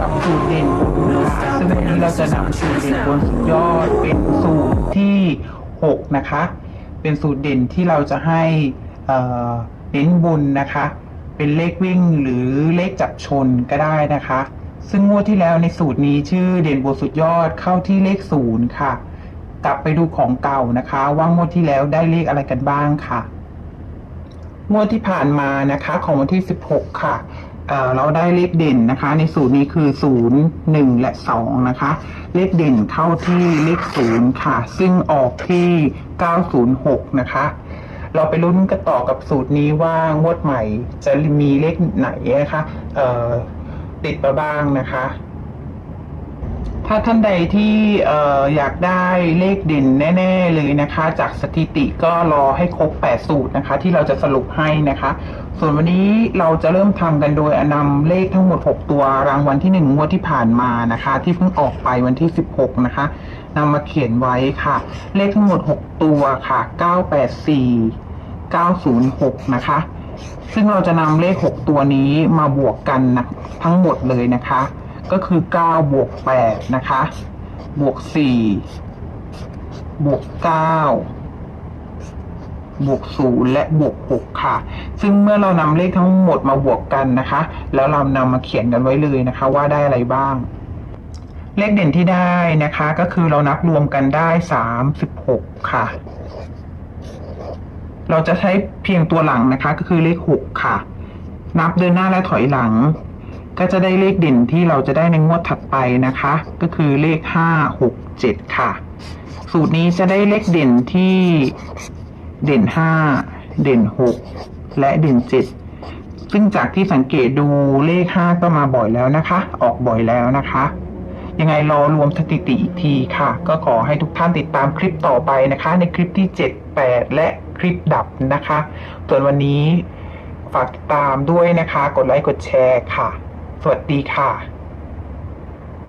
กับสูตรเด่นนะคะซึ่งวันนี้เราจะนำสูตรเด่นบนสุดยอดเป็นสูตรที่ 6 นะคะ เป็นสูตรเด่นที่เราจะให้เอ่อเน้นบุญนะคะ เป็นเลขวิ่งหรือเลขจับชนก็ได้นะคะ ซึ่งงวดที่แล้วในสูตรนี้ชื่อเด่นบนสุดยอดเข้าที่เลขศูนย์ค่ะ กลับไปดูของเก่านะคะ ว่างวดที่แล้วได้เลขอะไรกันบ้างค่ะงวดที่ผ่านมานะคะของวันที่ 16 ค่ะ เเราได้เลขเด่นนะคะ ในสูตรนี้คือ 0 1 และ 2 นะคะ เลขเด่นเข้าที่เลข 0 ค่ะ ซึ่งออกที่ 906 นะคะ เราไปลุ้นกันต่อกับสูตรนี้ว่างวดใหม่จะมีเลขไหนนะคะติดมาบ้างนะคะ ถ้าท่านใดที่อออยากได้เลขเด่นแน่ ๆ เลยนะคะ จากสถิติก็รอให้ครบ 8 สูตรนะคะ ที่เราจะสรุปให้นะคะ ส่วนวันนี้เราจะเริ่มทำกันโดยนำเลขทั้งหมด 6 ตัวรางวัลที่1งวดที่ผ่านมานะคะ ที่เพิ่งออกไปวันที่ 16 นะคะนำมาเขียนไว้ค่ะ เลขทั้งหมด 6 ตัวค่ะ 984 906 นะคะ ซึ่งเราจะนำเลข 6 ตัวนี้มาบวกกันนะทั้งหมดเลยนะคะ ก็คือ 9 บวก 8 นะคะ บวก 4 บวก 9 บวก 0 และบวก 6 ค่ะ ซึ่งเมื่อเรานำเลขทั้งหมดมาบวกกันนะคะ แล้วเรานำมาเขียนกันไว้เลยนะคะ ว่าได้อะไรบ้าง เลขเด่นที่ได้นะคะ ก็คือเรานับรวมกันได้ 36 ค่ะ เราจะใช้เพียงตัวหลังนะคะ ก็คือเลข 6 ค่ะ นับเดินหน้าและถอยหลัง ก็จะได้เลขเด่นที่เราจะได้ในงวดถัดไปนะคะ ก็คือเลข 5 6 7 ค่ะ สูตรนี้จะได้เลขเด่นที่เด่น 5 เด่น 6 และเด่น 7 ซึ่งจากที่สังเกตดูเลข 5 ก็มาบ่อยแล้วนะคะ ออกบ่อยแล้วนะคะ ยังไงรอรวมสถิติอีกทีค่ะ ก็ขอให้ทุกท่านติดตามคลิปต่อไปนะคะ ในคลิปที่ 7 8 และคลิปดับนะคะ ส่วนวันนี้ฝากติดตามด้วยนะคะ กดไลค์ กดแชร์ค่ะ สวัสดีค่ะ